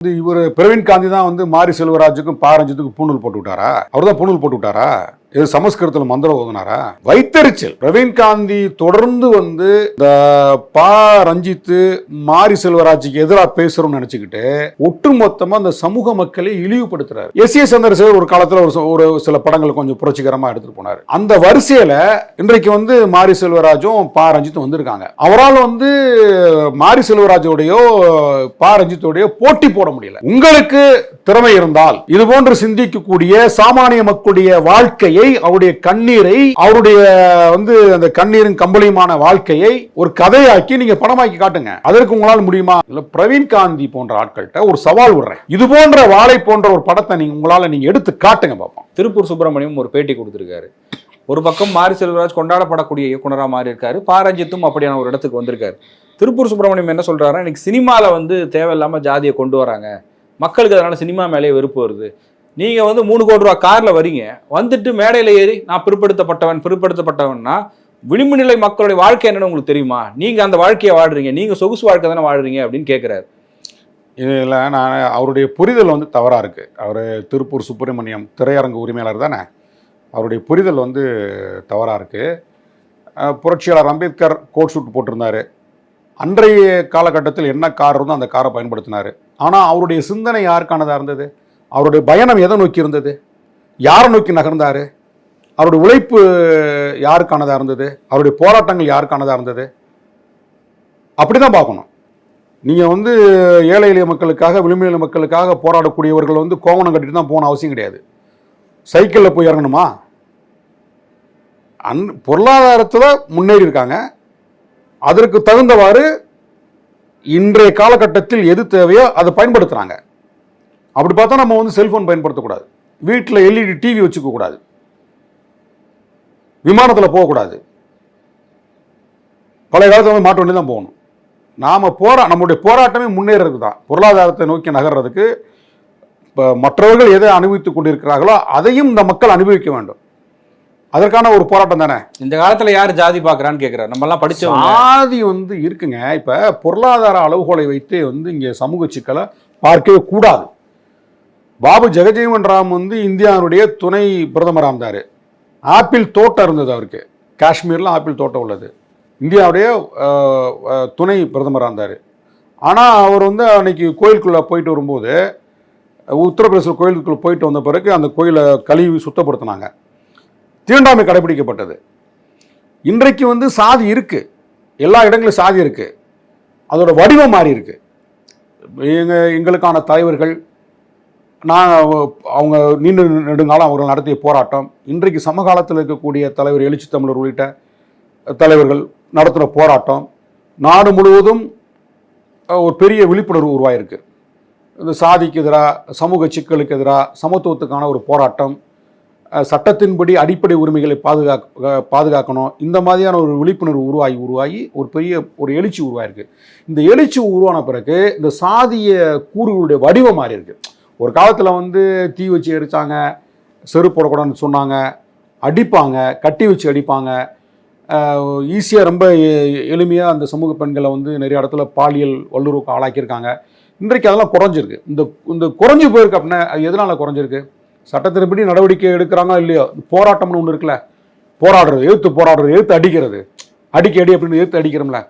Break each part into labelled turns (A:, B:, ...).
A: இவர் பிரவீன் காந்தி தான் வந்து மாரி செல்வராஜுக்கும் பாரஞ்சித்துக்கும் பூணூல் போட்டு விட்டாரா அவர் தான் பூணூல் போட்டு விட்டாரா இது சமஸ்கிருதத்தில் மந்திரம் ஓதுனாரா? வைத்தறிச்சல். பிரவீன் காந்தி தொடர்ந்து வந்து இந்த பா. ரஞ்சித்து மாரி செல்வராஜுக்கு எதிராக பேசுறோம்னு நினைச்சுக்கிட்டு ஒட்டுமொத்தமா அந்த சமூக மக்களை இழிவுபடுத்துறாரு. எஸ். ஏ. சந்திரசேகர் ஒரு காலத்துல ஒரு ஒரு சில படங்கள் கொஞ்சம் புரட்சிகரமா எடுத்துட்டு போனாரு. அந்த வரிசையில இன்றைக்கு வந்து மாரி செல்வராஜும் பா. ரஞ்சித்தும் வந்திருக்காங்க. அவரால் வந்து மாரி செல்வராஜோடையோ பா. ரஞ்சித்தோடையோ போட்டி போட முடியல. உங்களுக்கு திறமை இருந்தால் இது போன்று சிந்திக்கக்கூடிய சாமானிய மக்களுடைய வாழ்க்கையை அவருடைய கண்ணீரை அவருடைய வந்து அந்த கண்ணீரும் கம்பளியுமான வாழ்க்கையை ஒரு கதையாக்கி நீங்க படமாக்கி காட்டுங்க. அதற்கு உங்களால் முடியுமா? இல்ல பிரவீன் காந்தி போன்ற ஆட்கள்கிட்ட ஒரு சவால் விடுறேன். இது போன்ற வாழை போன்ற ஒரு படத்தை நீங்க உங்களால நீங்க எடுத்து காட்டுங்க பாப்போம்.
B: திருப்பூர் சுப்பிரமணியம் ஒரு பேட்டி கொடுத்திருக்காரு. ஒரு பக்கம் மாரி செல்வராஜ் கொண்டாடப்படக்கூடிய இயக்குனரா மாறி இருக்காரு பாரஞ்சித்தும் அப்படியான ஒரு இடத்துக்கு வந்திருக்காரு. திருப்பூர் சுப்பிரமணியம் என்ன சொல்றாருன்னா இன்னைக்கு சினிமாவில் வந்து தேவையில்லாமல் ஜாதியை கொண்டு வராங்க. மக்களுக்கு அதனால சினிமா மேலேயே வெறுப்பு வருது. நீங்கள் வந்து மூணு கோடி ரூபா காரில் வரீங்க. வந்துட்டு மேடையில் ஏறி நான் பிற்படுத்தப்பட்டவன் பிற்படுத்தப்பட்டவன்னா விளிம்பு நிலை மக்களுடைய வாழ்க்கை என்னன்னு உங்களுக்கு தெரியுமா? நீங்கள் அந்த வாழ்க்கையை வாழ்றீங்க. நீங்கள் சொகுசு வாழ்க்கை தானே வாழ்றீங்க அப்படின்னு கேட்குறாரு
A: இதில் நான் அவருடைய புரிதல் வந்து தவறாக இருக்குது அவர் திருப்பூர் சுப்பிரமணியம் திரையரங்கு உரிமையாளர் தானே? அவருடைய புரிதல் வந்து தவறாக இருக்குது புரட்சியாளர் அம்பேத்கர் கோட் சூட் போட்டிருந்தாரு. அன்றைய காலகட்டத்தில் என்ன கார் இருந்தோ அந்த காரை பயன்படுத்தினார். ஆனால் அவருடைய சிந்தனை யாருக்கானதாக இருந்தது? அவருடைய பயணம் எதை நோக்கி இருந்தது? யாரை நோக்கி நகர்ந்தார்? அவருடைய உழைப்பு யாருக்கானதாக இருந்தது? அவருடைய போராட்டங்கள் யாருக்கானதாக இருந்தது? அப்படி தான் பார்க்கணும். நீங்கள் வந்து ஏழை எளிய மக்களுக்காக விளிம்பு நிலை மக்களுக்காக போராடக்கூடியவர்கள் வந்து கோவணம் கட்டிட்டு தான் போகணும் அவசியம் கிடையாது. சைக்கிளில் போய் இறங்கணுமா? அன் பொருளாதாரத்தில் முன்னேறி இருக்காங்க. அதற்கு தகுந்தவாறு இன்றைய காலகட்டத்தில் எது தேவையோ அதை பயன்படுத்துகிறாங்க அப்படி பார்த்தா நம்ம வந்து செல்ஃபோன் பயன்படுத்தக்கூடாது. வீட்டில் எல்இடி டிவி வச்சுக்க கூடாது விமானத்தில் போகக்கூடாது. பழைய காலத்தில் வந்து மாட்டு வண்டி தான் போகணும். நாம் போரா நம்முடைய போராட்டமே முன்னேறதுக்கு தான். பொருளாதாரத்தை நோக்கி நகர்றதுக்கு இப்போ மற்றவர்கள் எதை அனுபவித்துக் கொண்டிருக்கிறார்களோ அதையும் இந்த மக்கள் அனுபவிக்க வேண்டும். அதற்கான ஒரு போராட்டம் தானே?
B: இந்த காலத்துல யார் ஜாதி பாக்குறான்னு கேட்கிறாரு நம்ம எல்லாம் படிச்சவங்க.
A: சாதி வந்து இருக்குங்க. இப்போ பொருளாதார அளவுகோலை வைத்து வந்து இங்கே சமூக சிக்கலை பார்க்கவே கூடாது. பாபு ஜெகஜீவன் ராம் வந்து இந்தியாவுடைய துணை பிரதமராக இருந்தார் ஆப்பிள் தோட்டம் இருந்தது அவருக்கு. காஷ்மீரில் ஆப்பிள் தோட்டம் உள்ளது. இந்தியாவுடைய துணை பிரதமராக இருந்தார் ஆனால் அவர் வந்து அன்றைக்கி கோயிலுக்குள்ளே போயிட்டு வரும்போது உத்தரப்பிரதேச கோயிலுக்குள்ளே போயிட்டு வந்த பிறகு அந்த கோயிலை கழுவி சுத்தப்படுத்தினாங்க. தீண்டாமை கடைபிடிக்கப்பட்டது. இன்றைக்கு வந்து சாதி இருக்குது எல்லா இடங்களிலும் சாதி இருக்குது அதோட வடிவம் மாறி இருக்குது எங்கள் எங்களுக்கான தலைவர்கள் நான் அவங்க நீண்ட நெடுங்காலம் அவர்கள் நடத்திய போராட்டம். இன்றைக்கு சமகாலத்தில் இருக்கக்கூடிய தலைவர் எழுச்சி தமிழர் உள்ளிட்ட தலைவர்கள் நடத்துகிற போராட்டம். நாடு முழுவதும் ஒரு பெரிய விழிப்புணர்வு உருவாயிருக்கு. இந்த சாதிக்கு எதிராக சமூக சிக்கலுக்கு எதிராக சமத்துவத்துக்கான ஒரு போராட்டம். சட்டத்தின்படி அடிப்படை உரிமைகளை பாதுகாக்க பாதுகாக்கணும். இந்த மாதிரியான ஒரு விழிப்புணர்வு உருவாகி உருவாகி ஒரு பெரிய ஒரு எழுச்சி உருவாயிருக்கு. இந்த எழுச்சி உருவான பிறகு இந்த சாதிய கூறுகளுடைய வடிவம் மாறி இருக்குது ஒரு காலத்தில் வந்து தீ வச்சு எரித்தாங்க செருப்பு போடக்கூடாதுன்னு சொன்னாங்க அடிப்பாங்க கட்டி வச்சு அடிப்பாங்க. ஈஸியாக ரொம்ப எளிமையாக அந்த சமூக பெண்களை வந்து நிறைய இடத்துல பாலியல் வல்லுறவுக்கு ஆளாக்கியிருக்காங்க. இன்றைக்கு அதெல்லாம் குறைஞ்சிருக்கு. இந்த இந்த குறைஞ்சி போயிருக்கு அப்படின்னா எதனால் குறைஞ்சிருக்கு? சட்டத்தின்படி நடவடிக்கை எடுக்கிறாங்க இல்லையோ? போராட்டம்னு ஒன்று இருக்குல்ல. போராடுறது எழுத்து போராடுறது எழுத்து அடிக்கிறது. அடிக்க அடி அப்படின்னு எழுத்து அடிக்கிறோம்ல.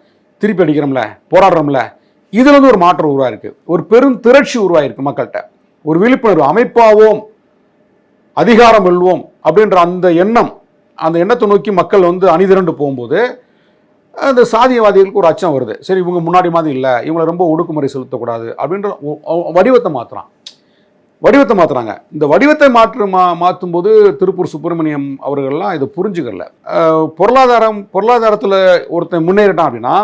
A: திருப்பி அடிக்கிறோம்ல. போராடுறோம்ல. இதில் வந்து ஒரு மாற்றம் உருவாயிருக்கு. ஒரு பெரும் திரட்சி உருவாயிருக்கு மக்கள்கிட்ட. ஒரு விழிப்புணர்வு அமைப்பாவோம் அதிகாரம் வெல்வோம் அப்படின்ற அந்த எண்ணம் அந்த எண்ணத்தை நோக்கி மக்கள் வந்து அணிதிரண்டு போகும்போது அந்த சாதியவாதிகளுக்கு ஒரு அச்சம் வருது. சரி இவங்க முன்னாடி மாதிரி இல்லை இவங்களை ரொம்ப ஒடுக்குமுறை செலுத்தக்கூடாது அப்படின்ற வடிவத்தை மாற்றுறான் வடிவத்தை மாற்றுறாங்க இந்த வடிவத்தை மாற்று மா மாற்றும் போது திருப்பூர் சுப்பிரமணியம் அவர்கள்லாம் இதை புரிஞ்சுக்கல. பொருளாதாரம் பொருளாதாரத்தில் ஒருத்தன் முன்னேறிட்டான் அப்படின்னா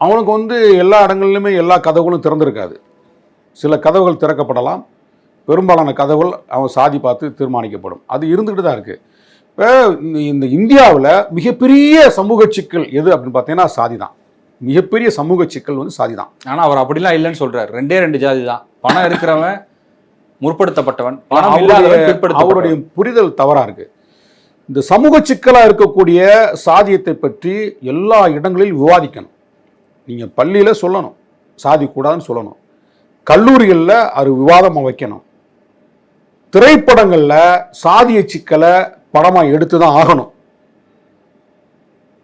A: அவனுக்கு வந்து எல்லா இடங்கள்லையுமே எல்லா கதவுகளும் திறந்திருக்காது. சில கதவுகள் திறக்கப்படலாம். பெரும்பாலான கதவுகள் அவன் சாதி பார்த்து தீர்மானிக்கப்படும். அது இருந்துகிட்டு தான் இருக்குது இப்போ இந்த இந்தியாவில் மிகப்பெரிய சமூக சிக்கல் எது அப்படின்னு பார்த்தீங்கன்னா சாதி தான். மிகப்பெரிய சமூக சிக்கல் வந்து சாதி தான்.
B: ஆனா அவர் அப்படிலாம் இல்லைன்னு சொல்றாரு. ரெண்டே ரெண்டு ஜாதி தான். பணம் இருக்கிறவன் முற்படுத்தப்பட்டவன் பணம் இல்லாதவன்
A: அவருடைய புரிதல் தவறா இருக்கு. இந்த சமூக சிக்கலா இருக்கக்கூடிய சாதியத்தை பற்றி எல்லா இடங்களிலும் விவாதிக்கணும். நீங்க பள்ளியில சொல்லணும். சாதி கூடாதுன்னு சொல்லணும். கல்லூரிகளில் அது விவாதமாக வைக்கணும். திரைப்படங்களில் சாதிய சிக்கலை படமாக எடுத்து தான் ஆகணும்.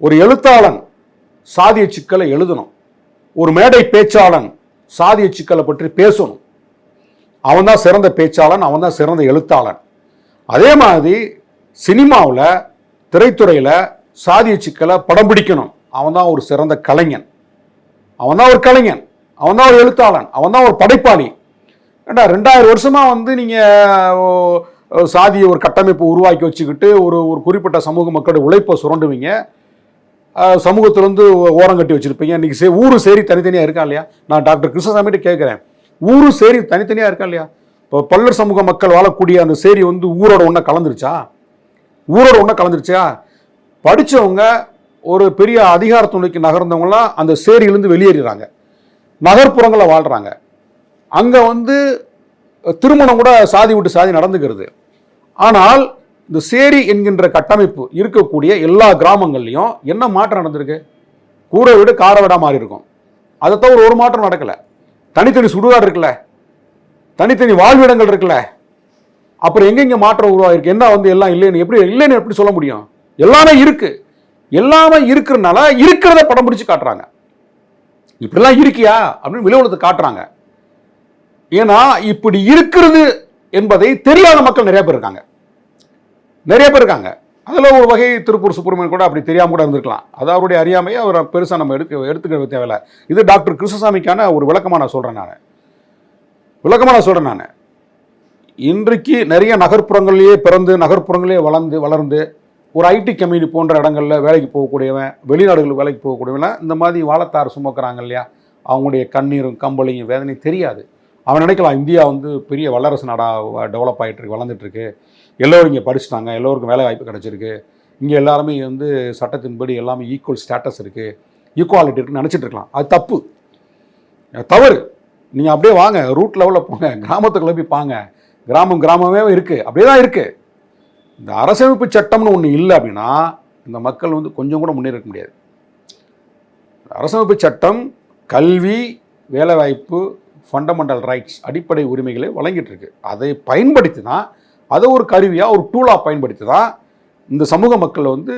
A: ஒரு எழுத்தாளன் சாதிய சிக்கலை எழுதணும். ஒரு மேடை பேச்சாளன் சாதிய சிக்கலை பற்றி பேசணும். அவன் தான் சிறந்த பேச்சாளன் அவன் தான் சிறந்த எழுத்தாளன். அதே மாதிரி சினிமாவில் திரைத்துறையில் சாதிய சிக்கலை படம் பிடிக்கணும். அவன் தான் ஒரு சிறந்த கலைஞன். அவன் தான் ஒரு கலைஞன். அவன் தான் ஒரு எழுத்தாளன் அவன் தான் ஒரு படைப்பாளி. ஏண்டா ரெண்டாயிரம் வருஷமாக வந்து நீங்கள் சாதியை ஒரு கட்டமைப்பு உருவாக்கி வச்சுக்கிட்டு ஒரு ஒரு குறிப்பிட்ட சமூக மக்களுடைய உழைப்பை சுரண்டுவீங்க. சமூகத்துலேருந்து ஓரம் கட்டி வச்சுருப்பீங்க. இன்னைக்கு சே ஊரு சேரி தனித்தனியாக இருக்கா இல்லையா? நான் டாக்டர் கிருஷ்ணசாமிகிட்ட கேட்குறேன் ஊரு சேரி தனித்தனியாக இருக்கா இல்லையா? இப்போ பல்லர் சமூக மக்கள் வாழக்கூடிய அந்த சேரி வந்து ஊரோட ஒன்றா கலந்துருச்சா? ஊரோட ஒன்றா கலந்துருச்சா? படிச்சவங்க ஒரு பெரிய அதிகாரத்துணைக்கு நகர்ந்தவங்களாம் அந்த சேரியிலேருந்து வெளியேறிறாங்க. நகர்ப்புறங்களில் வாழ்கிறாங்க அங்கே வந்து திருமணம் கூட சாதி விட்டு சாதி நடந்துக்கிறது. ஆனால் இந்த சேரி என்கின்ற கட்டமைப்பு இருக்கக்கூடிய எல்லா கிராமங்கள்லையும் என்ன மாற்றம் நடந்திருக்கு? கூரை வீடு காரை வீடா மாறி இருக்கும். அதை தவிர ஒரு மாற்றம் நடக்கல. தனித்தனி சுடுகாடு இருக்குல்ல? தனித்தனி வாழ்விடங்கள் இருக்குல்ல? அப்புறம் எங்கெங்கே மாற்றம் உருவாயிருக்கு? என்ன வந்து எல்லாம் இல்லைன்னு எப்படி இல்லைன்னு எப்படி சொல்ல முடியும்? எல்லாமே இருக்குது எல்லாமே இருக்கிறதுனால இருக்கிறத படம் பிடிச்சி காட்டுறாங்க. இப்படிலாம் இருக்கியா? அப்படின்னு விளைவுலத்தை காட்டுறாங்க. ஏன்னா இப்படி இருக்கிறது என்பதை தெரியாத மக்கள் நிறைய பேர் இருக்காங்க. நிறைய பேர் இருக்காங்க. அதில் ஒரு வகை திருப்பூர் சுப்பிரமணியன் கூட அப்படி தெரியாம கூட இருந்திருக்கலாம். அது அவருடைய அறியாமையை அவர் பெருசாக நம்ம எடுக்க எடுத்துக்க தேவையில்ல. இது டாக்டர் கிருஷ்ணசாமிக்கான ஒரு விளக்கமாக நான் சொல்கிறேன் நான். விளக்கமாக நான் சொல்கிறேன் நான். இன்றைக்கு நிறைய நகர்ப்புறங்கள்லேயே பிறந்து நகர்ப்புறங்களே வளர்ந்து வளர்ந்து ஒரு ஐடி கம்பெனி போன்ற இடங்களில் வேலைக்கு போகக்கூடியவன் வெளிநாடுகளுக்கு வேலைக்கு போகக்கூடியவன் இந்த மாதிரி வாழத்தார் சுமக்கிறாங்க இல்லையா? அவங்களுடைய கண்ணீரும் கம்பளியும் வேதனையும் தெரியாது. அவன் நினைக்கலாம் இந்தியா வந்து பெரிய வல்லரசு நாடாக டெவலப் ஆகிட்டு இருக்கு வளர்ந்துட்டுருக்கு எல்லோரும் இங்கே படிச்சுட்டாங்க எல்லோருக்கும் வேலை வாய்ப்பு கிடச்சிருக்கு. இங்கே எல்லாருமே வந்து சட்டத்தின்படி எல்லாமே ஈக்குவல் ஸ்டேட்டஸ் இருக்குது ஈக்குவாலிட்டி இருக்குன்னு நினச்சிட்டு இருக்கலாம். அது தப்பு. தவறு. நீங்கள் அப்படியே வாங்க ரூட் லெவலில் போங்க கிராமத்துக்குள்ளே போய் பாங்க. கிராமம் கிராமமே இருக்குது அப்படியே தான் இருக்குது இந்த அரசமைப்பு சட்டம்னு ஒன்று இல்லை அப்படின்னா இந்த மக்கள் வந்து கொஞ்சம் கூட முன்னேற முடியாது. அரசமைப்பு சட்டம் கல்வி வேலைவாய்ப்பு ஃபண்டமெண்டல் ரைட்ஸ் அடிப்படை உரிமைகளை வழங்கிட்டு இருக்கு. அதை பயன்படுத்தி தான் அதை ஒரு கருவியாக ஒரு டூலாக பயன்படுத்தி தான் இந்த சமூக மக்கள் வந்து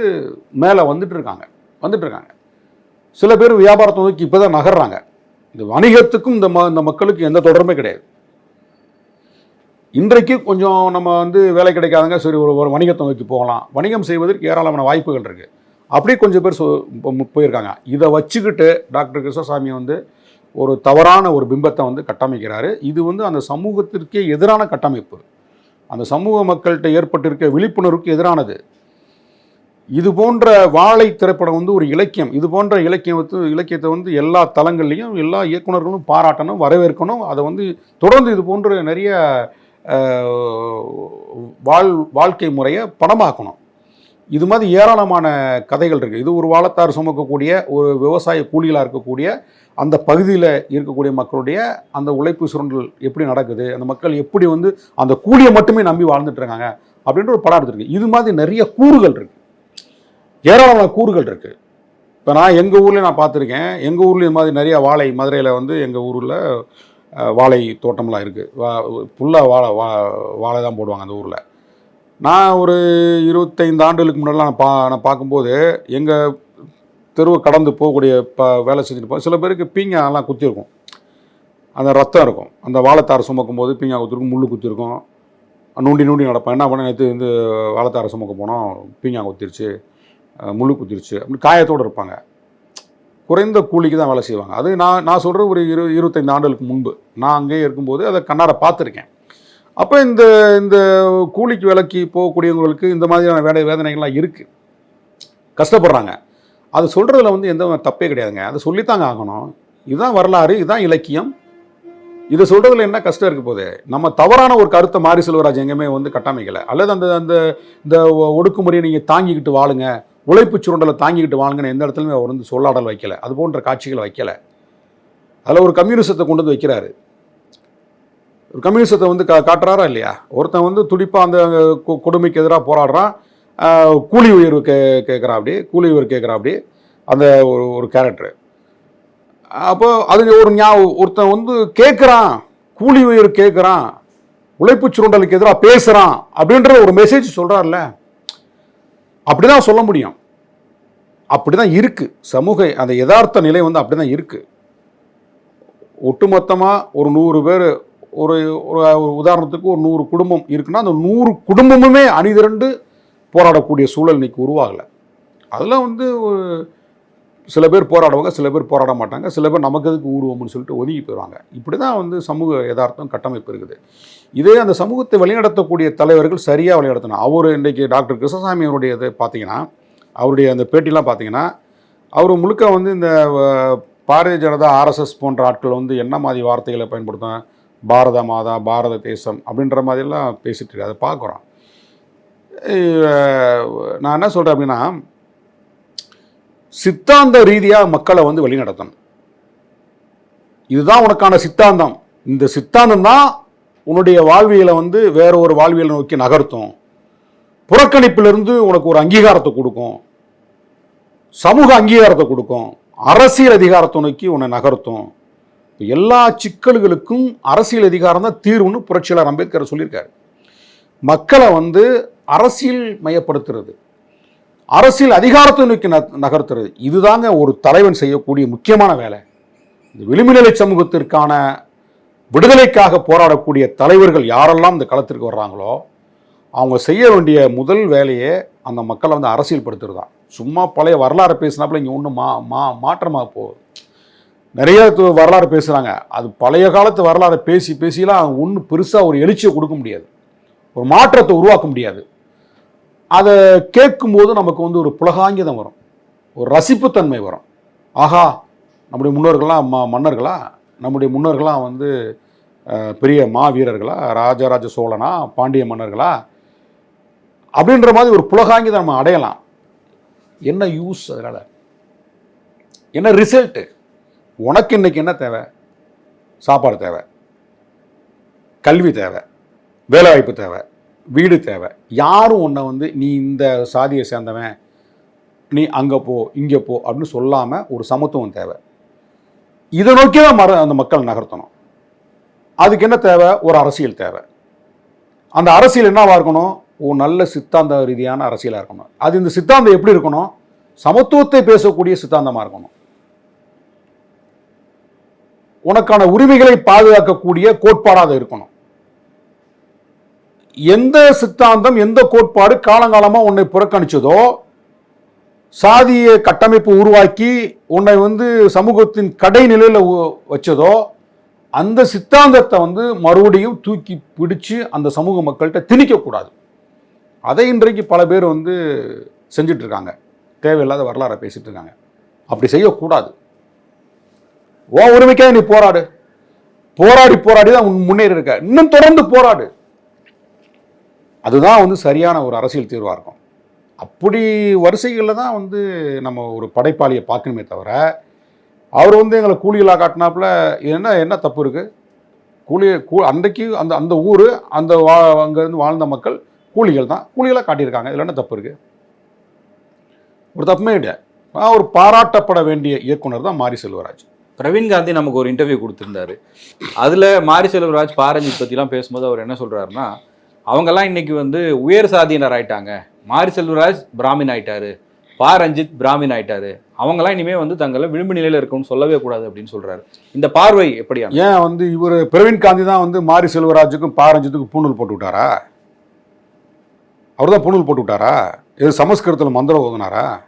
A: மேலே வந்துட்டு இருக்காங்க. வந்துட்டு இருக்காங்க. சில பேர் வியாபாரத்தை நோக்கி இப்போ தான் நகர்றாங்க. இந்த வணிகத்துக்கும் இந்த ம இந்த மக்களுக்கு எந்த தொடர்புமே கிடையாது. இன்றைக்கு கொஞ்சம் நம்ம வந்து வேலை கிடைக்காதங்க. சரி ஒரு ஒரு வணிகத்தை நோக்கி போகலாம். வணிகம் செய்வதற்கு ஏராளமான வாய்ப்புகள் இருக்குது அப்படியே கொஞ்சம் பேர் சொ- போயிருக்காங்க. இதை வச்சுக்கிட்டு டாக்டர் கிருஷ்ணசாமி வந்து ஒரு தவறான ஒரு பிம்பத்தை வந்து கட்டமைக்கிறாரு. இது வந்து அந்த சமூகத்திற்கே எதிரான கட்டமைப்பு. அந்த சமூக மக்கள்கிட்ட ஏற்பட்டிருக்க விழிப்புணர்வுக்கு எதிரானது. இது போன்ற வாழை திரைப்படம் வந்து ஒரு இலக்கியம். இது போன்ற இலக்கியம் வந்து இலக்கியத்தை வந்து எல்லா தளங்கள்லையும் எல்லா இயக்குனர்களும் பாராட்டணும் வரவேற்கணும். அதை வந்து தொடர்ந்து இது போன்ற நிறைய வாழ் வாழ்க்கை முறையை படமாக்கணும் இது மாதிரி ஏராளமான கதைகள் இருக்குது இது ஒரு வாழத்தார் சுமக்கக்கூடிய ஒரு விவசாய கூலிகளாக இருக்கக்கூடிய அந்த பகுதியில் இருக்கக்கூடிய மக்களுடைய அந்த உழைப்பு சுரண்டல் எப்படி நடக்குது அந்த மக்கள் எப்படி வந்து அந்த கூலியை மட்டுமே நம்பி வாழ்ந்துட்டு இருக்காங்க அப்படின்ற ஒரு படம் எடுத்துருக்கு. இது மாதிரி நிறைய கூறுகள் இருக்குது ஏராளமான கூறுகள் இருக்குது இப்போ நான் எங்கள் ஊரில் நான் பார்த்துருக்கேன். எங்கள் ஊர்லேயும் இது மாதிரி நிறையா வாழை மதுரையில் வந்து எங்கள் ஊரில் வாழை தோட்டம்லாம் இருக்குது வா ஃபுல்லாக வாழை வா வாழை தான் போடுவாங்க அந்த ஊரில். நான் ஒரு இருபத்தைந்து ஆண்டுகளுக்கு முன்னாடிலாம் நான் பா நான் பார்க்கும்போது எங்கள் தெருவை கடந்து போகக்கூடிய ப வேலை செஞ்சுட்டு போ சில பேருக்கு பீங்காலாம் குத்திருக்கும். அந்த ரத்தம் இருக்கும். அந்த வாழைத்தாரை சுமக்கும் போது பீங்கா குத்திருக்கும் முள்ளு குத்திருக்கும். நூண்டி நூண்டி நடப்பேன். என்ன பண்ண நேற்று வந்து வாழைத்தாரை சுமக்க போனோம். பீங்கா குத்திருச்சு முள் முள்ளு குத்திருச்சு. அப்படின்னு காயத்தோடு இருப்பாங்க. குறைந்த கூலிக்கு தான் வேலை செய்வாங்க. அது நான் நான் சொல்கிற ஒரு இரு இருபத்தைந்து ஆண்டுகளுக்கு முன்பு. நான் அங்கேயே இருக்கும்போது அதை கண்ணார பார்த்துருக்கேன். அப்போ இந்த இந்த கூலிக்கு விலைக்கு போகக்கூடியவங்களுக்கு இந்த மாதிரியான வேலை வேதனைகள்லாம் இருக்குது கஷ்டப்படுறாங்க. அது சொல்கிறதுல வந்து எந்த தப்பே கிடையாதுங்க. அதை சொல்லித்தாங்க ஆகணும். இதுதான் வரலாறு இதுதான் இலக்கியம். இதை சொல்கிறதுல என்ன கஷ்டம் இருக்க போகுது? நம்ம தவறான ஒரு கருத்தை மாரி செல்வராஜ் எங்கேயுமே வந்து கட்டமைக்கலை. அல்லது அந்த அந்த இந்த ஒ- ஒடுக்குமுறையை நீங்கள் தாங்கிக்கிட்டு வாழுங்க உழைப்பு சுருண்டலை தாங்கிக்கிட்டு வாழுங்கன்னு எந்த இடத்துலையுமே அவர் வந்து சொல்லாடல் வைக்கல. அது போன்ற காட்சிகள் வைக்கலை. அதில் ஒரு கம்யூனிசத்தை கொண்டு வந்து வைக்கிறாரு. ஒரு கம்யூனிசத்தை வந்து கா காட்டுறாரா இல்லையா? ஒருத்தன் வந்து துடிப்பாக அந்த கொ- கொடுமைக்கு எதிராக போராடுறான். கூலி உயர்வு கே கேட்குறா அப்படி கூலி உயர்வு கேட்குறா அப்படி. அந்த ஒரு ஒரு கேரக்டரு அப்போ அது ஒரு ஞா ஒருத்தன் வந்து கேட்குறான் கூலி உயிர் கேட்குறான் உழைப்பு சுருண்டலுக்கு எதிராக பேசுகிறான் அப்படின்ற ஒரு மெசேஜ் சொல்கிறார்ல அப்படிதான் சொல்ல முடியும். அப்படி தான் இருக்குது சமூக அந்த யதார்த்த நிலை வந்து அப்படிதான் இருக்குது ஒட்டுமொத்தமாக ஒரு நூறு பேர் ஒரு ஒரு உதாரணத்துக்கு ஒரு நூறு குடும்பம் இருக்குன்னா அந்த நூறு குடும்பமுமே அணிதிரண்டு போராடக்கூடிய சூழல் இன்னைக்கு உருவாகலை. அதெல்லாம் வந்து ஒரு சில பேர் போராடுவாங்க சில பேர் போராட மாட்டாங்க சில பேர் நமக்கு எதுக்கு ஊடுவோம்னு சொல்லிட்டு ஒதுங்கி போயிடுவாங்க. இப்படி தான் வந்து சமூக யதார்த்தம் கட்டமைப்பு இருக்குது. இதே அந்த சமூகத்தை வழிநடத்தக்கூடிய தலைவர்கள் சரியாக வழிநடத்தணும். அவர் இன்றைக்கி டாக்டர் கிருஷ்ணசாமி அவருடைய இதை பார்த்தீங்கன்னா அவருடைய அந்த பேட்டிலாம் பார்த்தீங்கன்னா அவர் முழுக்க வந்து இந்த பாரதிய ஜனதா ஆர்எஸ்எஸ் போன்ற ஆட்கள் வந்து என்ன மாதிரி வார்த்தைகளை பயன்படுத்தும் பாரத மாதா பாரத தேசம் அப்படின்ற மாதிரிலாம் பேசிட்டு இருக்கு அதை பார்க்குறோம். நான் என்ன சொல்கிறேன் அப்படின்னா சித்தாந்த ரீதியாக மக்களை வந்து வழிநடத்தணும். இதுதான் உனக்கான சித்தாந்தம். இந்த சித்தாந்தம் தான் உன்னுடைய வாழ்வியலை வந்து வேற ஒரு வாழ்வியலை நோக்கி நகர்த்தும். புறக்கணிப்பிலிருந்து உனக்கு ஒரு அங்கீகாரத்தை கொடுக்கும். சமூக அங்கீகாரத்தை கொடுக்கும். அரசியல் அதிகாரத்தை நோக்கி உன்னை நகர்த்தும். எல்லா சிக்கல்களுக்கும் அரசியல் அதிகாரம் தான் தீர்வுன்னு புரட்சியாளர் அம்பேத்கர் சொல்லியிருக்காரு. மக்களை வந்து அரசியல் மயப்படுத்துறது. அரசியல் அதிகாரத்தை நோக்கி ந- நகர்த்துறது. இதுதாங்க ஒரு தலைவன் செய்யக்கூடிய முக்கியமான வேலை. இந்த விளிம்புநிலை சமூகத்திற்கான விடுதலைக்காக போராடக்கூடிய தலைவர்கள் யாரெல்லாம் இந்த களத்திற்கு வர்றாங்களோ அவங்க செய்ய வேண்டிய முதல் வேலையே அந்த மக்களை வந்து அரசியல்படுத்துறது தான் சும்மா பழைய வரலாறு பேசினாப்புல இங்கே ஒன்றும் மா மா மாற்றமாக போகுது. நிறைய வரலாறு பேசுகிறாங்க அது பழைய காலத்து வரலாறை பேசி பேசிலாம் ஒன்றும் பெருசாக ஒரு எழுச்சியை கொடுக்க முடியாது. ஒரு மாற்றத்தை உருவாக்க முடியாது. அதை கேட்கும்போது நமக்கு வந்து ஒரு புலகாங்கிதம் வரும். ஒரு ரசிப்புத்தன்மை வரும். ஆஹா நம்முடைய முன்னோர்களாக ம மன்னர்களா? நம்முடைய முன்னோர்களாக வந்து பெரிய மாவீரர்களா? ராஜராஜ சோழனா? பாண்டிய மன்னர்களா? அப்படின்ற மாதிரி ஒரு புலகாங்கிதம் நம்ம அடையலாம். என்ன யூஸ் அதனால்? என்ன ரிசல்ட்டு உனக்கு இன்னைக்கு என்ன தேவை? சாப்பாடு தேவை. கல்வி தேவை. வேலைவாய்ப்பு தேவை. வீடு தேவை. யாரும் உன்னை வந்து நீ இந்த சாதியை சேர்ந்தவன் நீ அங்கே போ இங்கே போ அப்படின்னு சொல்லாமல் ஒரு சமத்துவம் தேவை. இதை நோக்கி தான் மர அந்த மக்கள் நகர்த்தணும். அதுக்கு என்ன தேவை? ஒரு அரசியல் தேவை. அந்த அரசியல் என்னவாக இருக்கணும்? ஒரு நல்ல சித்தாந்த ரீதியான அரசியலாக இருக்கணும். அது இந்த சித்தாந்தம் எப்படி இருக்கணும்? சமத்துவத்தை பேசக்கூடிய சித்தாந்தமாக இருக்கணும். உனக்கான உரிமைகளை பாதுகாக்கக்கூடிய கோட்பாடாக இருக்கணும். எந்த சித்தாந்தம் எந்த கோட்பாடு காலங்காலமாக உன்னை புறக்கணிச்சதோ சாதிய கட்டமைப்பு உருவாக்கி உன்னை வந்து சமூகத்தின் கடைநிலையில் நிலையில் வச்சதோ அந்த சித்தாந்தத்தை வந்து மறுபடியும் தூக்கி பிடிச்சு அந்த சமூக மக்கள்கிட்ட திணிக்கக்கூடாது அதை இன்றைக்கு பல பேர் வந்து செஞ்சுட்டு இருக்காங்க தேவையில்லாத வரலாறை பேசிகிட்டு இருக்காங்க அப்படி செய்யக்கூடாது. ஓ உரிமைக்காக நீ போராடு. போராடி போராடி தான் முன்னேறி இருக்க. இன்னும் தொடர்ந்து போராடு. அதுதான் வந்து சரியான ஒரு அரசியல் தீர்வாக இருக்கும். அப்படி வரிசைகளில் தான் வந்து நம்ம ஒரு படைப்பாளியை பார்க்கணுமே தவிர அவர் வந்து எங்களை கூலிகளாக காட்டினாப்புல என்ன என்ன தப்பு இருக்குது கூலி கூ அன்றைக்கு அந்த அந்த ஊர் அந்த வா அங்கேருந்து வாழ்ந்த மக்கள் கூலிகள் தான். கூலிகளாக காட்டியிருக்காங்க. இதில் என்ன தப்பு இருக்குது ஒரு தப்புமே இல்லை ஒரு பாராட்டப்பட வேண்டிய இயக்குனர் தான் மாரி செல்வராஜ்.
B: பிரவீன் காந்தி நமக்கு ஒரு இன்டர்வியூ கொடுத்துருந்தாரு. அதில் மாரி செல்வராஜ் பாரஞ்சித் பற்றிலாம் பேசும்போது அவர் என்ன சொல்கிறாருன்னா அவங்கெல்லாம் இன்னைக்கு வந்து உயர் சாதியினர் ஆயிட்டாங்க. மாரி செல்வராஜ் பிராமின் ஆயிட்டாரு. பா. ரஞ்சித் பிராமின் ஆயிட்டாரு. அவங்கெல்லாம் இனிமே வந்து தங்களை விளிம்பு நிலையில இருக்கும்னு சொல்லவே கூடாது அப்படின்னு சொல்றாரு. இந்த பார்வை எப்படியான
A: ஏன் வந்து இவர் பிரவீன் காந்தி தான் வந்து மாரி செல்வராஜுக்கும் பாரஞ்சித்துக்கும் பூணூல் போட்டு விட்டாரா? அவர் தான் பூணூல் போட்டு விட்டாரா? இது சமஸ்கிருதத்தில் மந்திரம் ஓதுனாரா?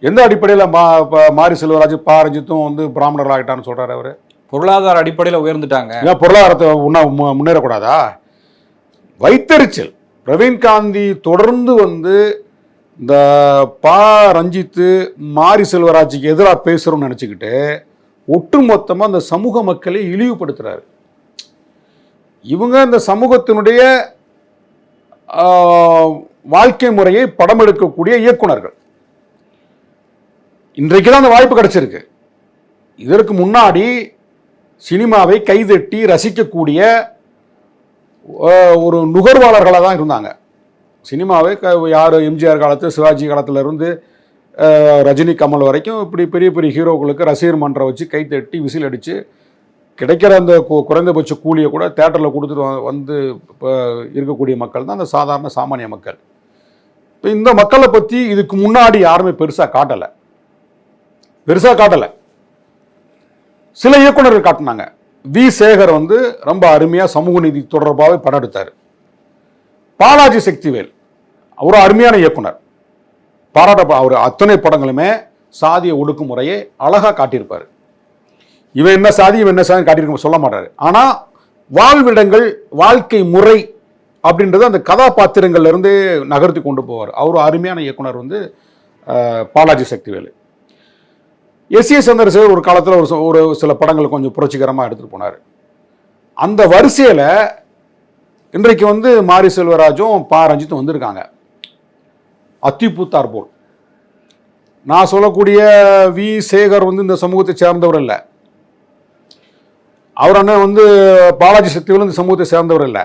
A: எந்த அடிப்படையில் மா ப- மாரி செல்வராஜ் பாரஞ்சித்தும் வந்து பிராமணர்கள் ஆகிட்டான்னு சொல்கிறாரு அவர்?
B: பொருளாதார அடிப்படையில உயர்ந்துட்டாங்க.
A: ஏன் பொருளாதாரத்தை முன்னேறக்கூடாதா? வைத்தறிச்சல். பிரவீன் காந்தி தொடர்ந்து வந்து இந்த பா. ரஞ்சித்து மாரி செல்வராஜுக்கு எதிராக பேசுகிறோம்னு நினச்சிக்கிட்டு ஒட்டுமொத்தமாக இந்த சமூக மக்களை இழிவுபடுத்துறாரு. இவங்க இந்த சமூகத்தினுடைய ஆஹ், வாழ்க்கை முறையை படம் எடுக்கக்கூடிய இயக்குனர்கள். இன்றைக்கு தான் அந்த வாய்ப்பு கிடைச்சிருக்கு. இதற்கு முன்னாடி சினிமாவை கைதட்டி ரசிக்கக்கூடிய ஒரு நுகர்வாளர்களாக தான் இருந்தாங்க. சினிமாவே க யார் எம்ஜிஆர் காலத்து சிவாஜி காலத்துல இருந்து ரஜினி கமல் வரைக்கும் இப்படி பெரிய பெரிய ஹீரோக்களுக்கு ரசிகர் மன்றம் வச்சு கைத்தட்டி விசில் அடித்து கிடைக்கிற அந்த குறைந்தபட்ச கூலியை கூட தேட்டரில் கொடுத்துட்டு வ- வந்து இப்போ இருக்கக்கூடிய மக்கள் தான் அந்த சாதாரண சாமானிய மக்கள். இப்போ இந்த மக்களை பற்றி இதுக்கு முன்னாடி யாருமே பெருசாக காட்டலை. பெருசாக காட்டலை. சில இயக்குனர்கள் காட்டினாங்க. வி. சேகர் வந்து ரொம்ப அருமையாக சமூக நீதி தொடர்பாகவே படம் எடுத்தார். பாலாஜி சக்திவேல் ஒரு அருமையான இயக்குனர். பாராட்ட அவர் அத்தனை படங்களுமே சாதிய ஒடுக்குமுறையை அழகாக காட்டியிருப்பார். இவன் என்ன சாதி இவன் என்ன சாதி காட்டியிருக்க சொல்ல மாட்டார். ஆனால் வாழ்விடங்கள் வாழ்க்கை முறை அப்படின்றது அந்த கதாபாத்திரங்கள்லேருந்து நகர்த்தி கொண்டு போவார். அவர் அருமையான இயக்குனர் வந்து பாலாஜி சக்திவேலு. எஸ் ஏ சந்திரசேகர் ஒரு காலத்தில் ஒரு ஒரு சில படங்கள் கொஞ்சம் புரட்சிகரமாக எடுத்துகிட்டு போனார். அந்த வரிசையில் இன்றைக்கு வந்து மாரி செல்வராஜும் பா ரஞ்சித்தும் வந்திருக்காங்க. அத்திப்பூத்தார் போல். நான் சொல்லக்கூடிய வி சேகர் வந்து இந்த சமூகத்தை சேர்ந்தவர் இல்லை. அவர் அண்ணன் வந்து பாலாஜி சக்திகளும் இந்த சமூகத்தை சேர்ந்தவர் இல்லை.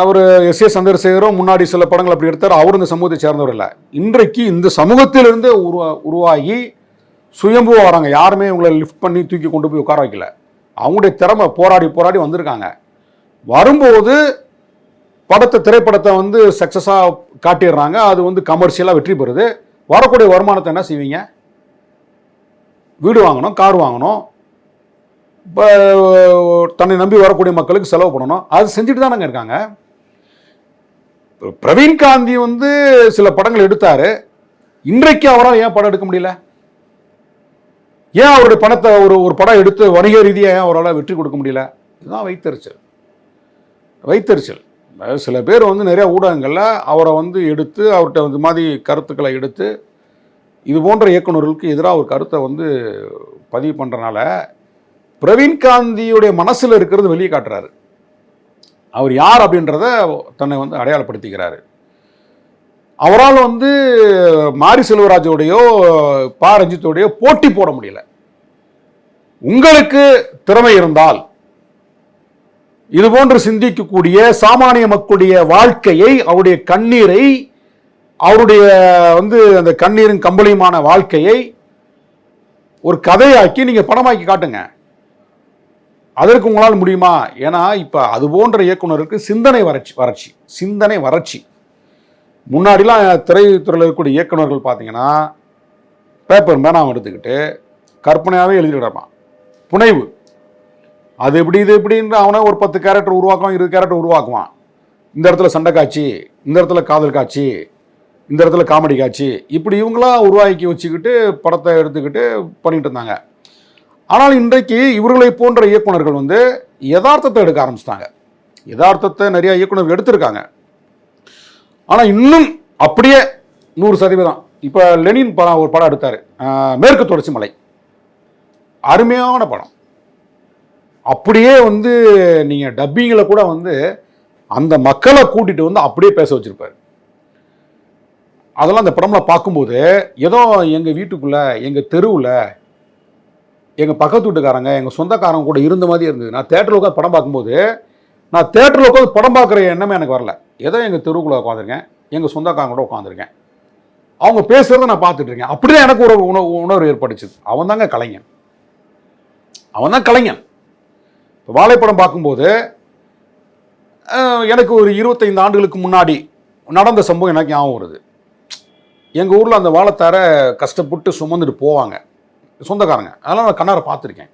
A: அவர் எஸ் ஏ சந்திரசேகரும் முன்னாடி சில படங்கள் அப்படி எடுத்தார் அவரும் இந்த சமூகத்தை சேர்ந்தவர் இல்லை. இன்றைக்கு இந்த சமூகத்திலிருந்து உருவா உருவாகி சுயம்புவா வராங்க. யாருமே இவங்களை லிஃப்ட் பண்ணி தூக்கி கொண்டு போய் உட்கார வைக்கல. அவங்களுடைய திறமை போராடி போராடி வந்திருக்காங்க. வரும்போது படத்தை திரைப்படத்தை வந்து சக்ஸஸாக காட்டிடுறாங்க. அது வந்து கமர்ஷியலாக வெற்றி பெறுது. வரக்கூடிய வருமானத்தை என்ன செய்வீங்க? வீடு வாங்கணும் கார் வாங்கணும். இப்போ தன்னை நம்பி வரக்கூடிய மக்களுக்கு செலவு பண்ணணும். அது செஞ்சுட்டு தானங்க இருக்காங்க. பிரவீன் காந்தி வந்து சில படங்கள் எடுத்தார். இன்றைக்கு அவரால் ஏன் படம் எடுக்க முடியல? ஏன் அவருடைய பணத்தை ஒரு ஒரு படம் எடுத்து வணிக ரீதியாக ஏன் அவரால் வெற்றி கொடுக்க முடியல? இதுதான் வைத்தறிச்சல். வைத்தறிச்சல். சில பேர் வந்து நிறைய ஊடகங்களில் அவரை வந்து எடுத்து அவர்கிட்ட இந்த மாதிரி கருத்துக்களை எடுத்து இது போன்ற இயக்குனர்களுக்கு எதிராக ஒரு கருத்தை வந்து பதிவு பண்ணுறனால பிரவீன் காந்தியுடைய மனசில் இருக்கிறது வெளியே காட்டுறாரு. அவர் யார் அப்படின்றத தன்னை வந்து அடையாளப்படுத்திக்கிறாரு. அவரால் வந்து மாரி செல்வராஜோடையோ பா. ரஞ்சித்தோடையோ போட்டி போட முடியல. உங்களுக்கு திறமை இருந்தால் இது போன்று சிந்திக்கக்கூடிய சாமானிய மக்களுடைய வாழ்க்கையை அவருடைய கண்ணீரை அவருடைய வந்து அந்த கண்ணீரும் கம்பளியுமான வாழ்க்கையை ஒரு கதையாக்கி நீங்கள் படமாக்கி காட்டுங்க. அதற்கு உங்களால் முடியுமா? ஏன்னா இப்போ அது போன்ற இயக்குனருக்கு சிந்தனை வறட்சி வறட்சி சிந்தனை வறட்சி. முன்னாடிலாம் திரைத்துறையில் இருக்கக்கூடிய இயக்குனர்கள் பார்த்தீங்கன்னா பேப்பர் மேனாம் எடுத்துக்கிட்டு கற்பனையாகவே எழுதிட்டு கிடப்பான் புனைவு. அது எப்படி இது எப்படின்ற அவனே ஒரு பத்து கேரக்டர் உருவாக்குவான் இருபது கேரக்டர் உருவாக்குவான். இந்த இடத்துல சண்டை காட்சி இந்த இடத்துல காதல் காட்சி இந்த இடத்துல காமெடி காட்சி இப்படி இவங்களாம் உருவாக்கி வச்சுக்கிட்டு படத்தை எடுத்துக்கிட்டு பண்ணிகிட்டு இருந்தாங்க. ஆனால் இன்றைக்கு இவர்களை போன்ற இயக்குனர்கள் வந்து யதார்த்தத்தை எடுக்க ஆரம்பிச்சிட்டாங்க. யதார்த்தத்தை நிறையா இயக்குநர்கள் எடுத்திருக்காங்க. ஆனால் இன்னும் அப்படியே நூறு சதவீதம். இப்போ லெனின் படம் ஒரு படம் எடுத்தார். மேற்கு தொடர்ச்சி மலை. அருமையான படம். அப்படியே வந்து நீங்கள் டப்பிங்கில் கூட வந்து அந்த மக்களை கூட்டிட்டு வந்து அப்படியே பேச வச்சுருப்பார். அதெல்லாம் அந்த படம்லாம் பார்க்கும்போது ஏதோ எங்கள் வீட்டுக்குள்ளே எங்கள் தெருவில் எங்கள் பக்கத்து வீட்டுக்காரங்க எங்கள் சொந்தக்காரங்க கூட இருந்த மாதிரி இருந்தது. நான் தேட்டரில் உட்காந்து படம் பார்க்கும்போது நான் தேட்டரில் உட்காந்து படம் பார்க்குற எண்ணமே எனக்கு வரல. ஏதோ எங்கள் தெருவுக்குள்ளே உட்காந்துருக்கேன். எங்கள் சொந்தக்காரங்க கூட உட்காந்துருக்கேன். அவங்க பேசுகிறத நான் பார்த்துட்ருக்கேன். அப்படி அப்படிதான் எனக்கு ஒரு உணவு உணர்வு ஏற்பட்டுச்சு. அவன் தாங்க கலைஞன். அவன் தான் கலைஞன். இப்போ வாழைப்படம் பார்க்கும்போது எனக்கு ஒரு இருபத்தைந்து ஆண்டுகளுக்கு முன்னாடி நடந்த சம்பவம் எனக்கு ஞாபகம் வருது. எங்கள் ஊரில் அந்த வாழைத்தாரை கஷ்டப்பட்டு சுமந்துட்டு போவாங்க. சொந்தக்காரங்க. அதெல்லாம் நான் கண்ணார பார்த்துருக்கேன்.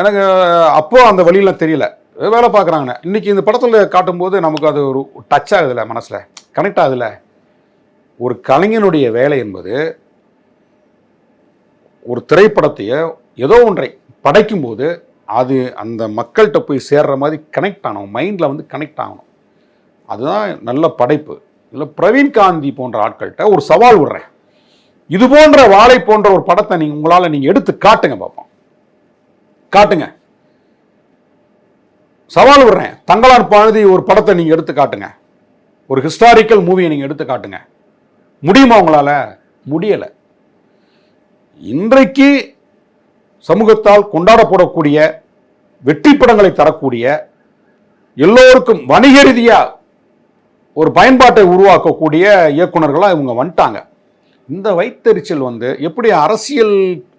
A: எனக்கு அப்போ அந்த வழியெல்லாம் தெரியல. வேலை பார்க்குறாங்கண்ணே. இன்றைக்கி இந்த படத்தில் காட்டும்போது நமக்கு அது ஒரு டச் ஆகுதுல்ல மனசில். கனெக்ட் ஆகுதுல்ல? ஒரு கலைஞனுடைய வேலை என்பது ஒரு திரைப்படத்தையோ ஏதோ ஒன்றை படைக்கும்போது அது அந்த மக்கள்கிட்ட போய் சேர்ற மாதிரி கனெக்ட் ஆகணும். மைண்டில் வந்து கனெக்ட் ஆகணும். அதுதான் நல்ல படைப்பு. இதில் பிரவீன் காந்தி போன்ற ஆட்கள்கிட்ட ஒரு சவால் விடுறேன். இது போன்ற வாழை போன்ற ஒரு படத்தை நீங்கள் உங்களால் நீங்கள் எடுத்து காட்டுங்க பார்ப்போம் காட்டுங்க. சவால் விடுறேன். தங்களார் பாரதி ஒரு படத்தை நீங்கள் எடுத்து காட்டுங்க. ஒரு ஹிஸ்டாரிக்கல் மூவியை நீங்கள் எடுத்து காட்டுங்க. முடியுமா உங்களால? முடியலை. இன்றைக்கு சமூகத்தால் கொண்டாடப்படக்கூடிய வெற்றி படங்களை தரக்கூடிய எல்லோருக்கும் வணிக ரீதியா ஒரு பயன்பாட்டை உருவாக்கக்கூடிய இயக்குனர்களா இவங்க வந்துட்டாங்க. இந்த வைத்தறிச்சல் வந்து எப்படி அரசியல்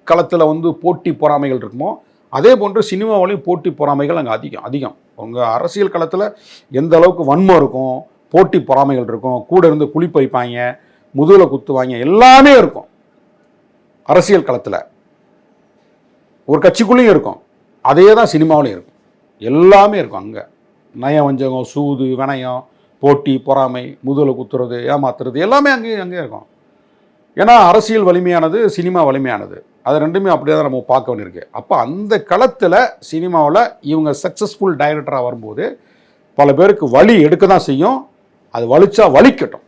A: களத்தில் வந்து போட்டி பொறாமைகள் இருக்குமோ அதே போன்று சினிமாவிலையும் போட்டி பொறாமைகள் அங்கே அதிகம் அதிகம். உங்கள் அரசியல் களத்தில் எந்த அளவுக்கு வன்மம் இருக்கும் போட்டி பொறாமைகள் இருக்கும் கூட இருந்து குழி பறிப்பாங்க முதுகில் குத்துவாங்க எல்லாமே இருக்கும். அரசியல் களத்தில். ஒரு கட்சிக்குள்ளேயும் இருக்கும். அதே தான் சினிமாவிலையும் இருக்கும். எல்லாமே இருக்கும் அங்கே. நயவஞ்சகம் வஞ்சகம் சூது வினயம் போட்டி பொறாமை முதுகில் குத்துறது ஏமாத்துறது எல்லாமே அங்கேயும் அங்கேயே இருக்கும். ஏன்னா அரசியல் வலிமையானது சினிமா வலிமையானது. அது ரெண்டுமே அப்படியே தான் நம்ம பார்க்க வேண்டியிருக்கு. அப்போ அந்த களத்தில் சினிமாவில் இவங்க சக்ஸஸ்ஃபுல் டைரக்டராக வரும்போது பல பேருக்கு வலி எடுக்க தான் செய்யும். அது வலிச்சா வலிக்கட்டும்.